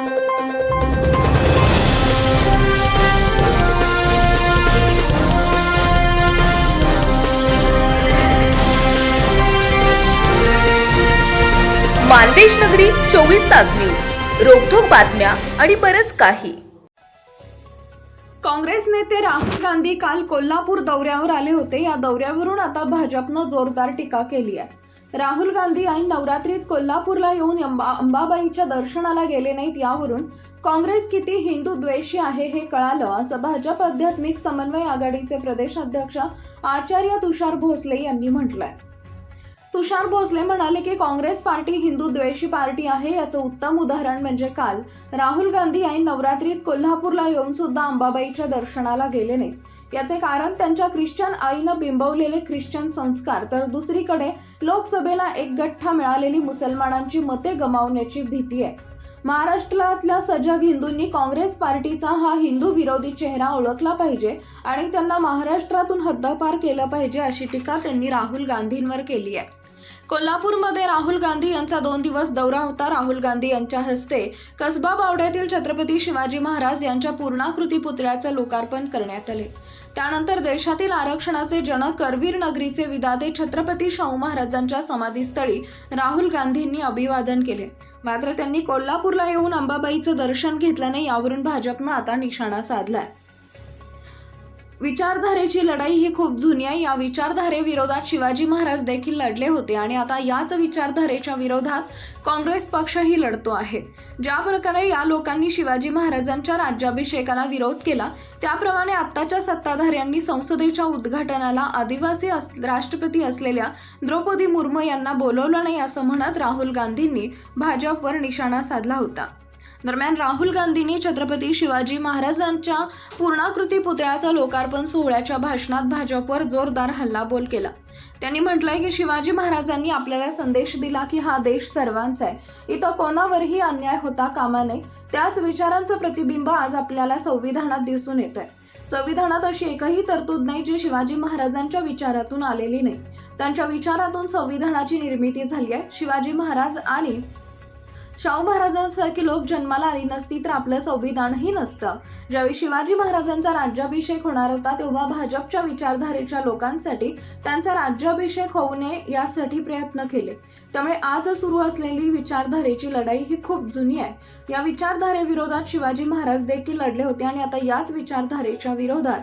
मानदेश नगरी चोवीस तास न्यूज. रोखोक बातम्या आणि बरच काही. काँग्रेस नेते राहुल गांधी काल कोल्हापूर दौऱ्यावर आले होते. या दौऱ्यावरून आता भाजपनं जोरदार टीका केली आहे. राहुल गांधी ऐन नवरात्रीत कोल्हापूरला येऊन अंबा अंबाबाईच्या दर्शनाला गेले नाहीत यावरून काँग्रेस किती हिंदू द्वेषी आहे हे कळालं असं भाजप आध्यात्मिक समन्वय आघाडीचे प्रदेशाध्यक्ष आचार्य तुषार भोसले यांनी म्हटलंय. तुषार भोसले म्हणाले की काँग्रेस पार्टी हिंदू द्वेषी पार्टी आहे याचं उत्तम उदाहरण म्हणजे काल राहुल गांधी ऐन नवरात्रीत कोल्हापूरला येऊन सुद्धा अंबाबाईच्या दर्शनाला गेले नाहीत. याचे कारण त्यांच्या ख्रिश्चन आईनं बिंबवलेले ख्रिश्चन संस्कार. तर दुसरीकडे लोकसभेला एक गठ्ठा मिळालेली मुसलमानांची मते गमावण्याची भीती आहे. महाराष्ट्रातल्या सजग हिंदूंनी काँग्रेस पार्टीचा हा हिंदू विरोधी चेहरा ओळखला पाहिजे आणि त्यांना महाराष्ट्रातून हद्दपार केलं पाहिजे अशी टीका त्यांनी राहुल गांधींवर केली आहे. कोल्हापूरमध्ये राहुल गांधी यांचा दोन दिवस दौरा होता. राहुल गांधी यांच्या हस्ते कसबा बावड्यातील छत्रपती शिवाजी महाराज यांच्या पूर्णाकृती पुतळ्याचं लोकार्पण करण्यात आले. त्यानंतर देशातील आरक्षणाचे जनक करवीर नगरीचे विदाते छत्रपती शाहू महाराजांच्या समाधीस्थळी राहुल गांधींनी अभिवादन केले. मात्र त्यांनी कोल्हापूरला येऊन अंबाबाईचं दर्शन घेतल्याने यावरून भाजपनं आता निशाणा साधलाय. विचारधारेची लढाई ही खूप जुनी आहे. या विचारधारेविरोधात शिवाजी महाराज देखील लढले होते आणि आता याच विचारधारेच्या विरोधात काँग्रेस पक्षही लढतो आहे. ज्या प्रकारे या लोकांनी शिवाजी महाराजांच्या राज्याभिषेकाला विरोध केला त्याप्रमाणे आत्ताच्या सत्ताधाऱ्यांनी संसदेच्या उद्घाटनाला आदिवासी अस राष्ट्रपती असलेल्या द्रौपदी मुर्मू यांना बोलवलं नाही असं म्हणत राहुल गांधींनी भाजपवर निशाणा साधला होता. दरम्यान राहुल गांधींनी छत्रपती शिवाजी महाराजांच्या पूर्णाकृती पुतळ्याचा लोकार्पण सोहळ्याच्या भाषणात भाजपवर जोरदार हल्लाबोल केला. त्यांनी म्हटलंय की शिवाजी महाराजांनी आपल्याला संदेश दिला की हा देश सर्वांचा आहे. इथं कोणावरही अन्याय होता कामा नये. त्याच विचारांचं प्रतिबिंब आज आपल्याला संविधानात दिसून येत आहे संविधानात अशी एकही तरतूद नाही जी शिवाजी महाराजांच्या विचारातून आलेली नाही. त्यांच्या विचारातून संविधानाची निर्मिती झाली आहे. शिवाजी महाराज आणि शाहू महाराजांसारखी लोक जन्माला आली नसती तर आपलं संविधानही नसतं. ज्यावेळी शिवाजी महाराजांचा राज्याभिषेक होणार होता तेव्हा भाजपच्या विचारधारेच्या लोकांसाठी त्यांचा राज्याभिषेक होऊ नये यासाठी प्रयत्न केले. त्यामुळे आज सुरू असलेली विचारधारेची लढाई ही खूप जुनी आहे. या विचारधारेविरोधात शिवाजी महाराज देखील लढले होते आणि आता याच विचारधारेच्या विरोधात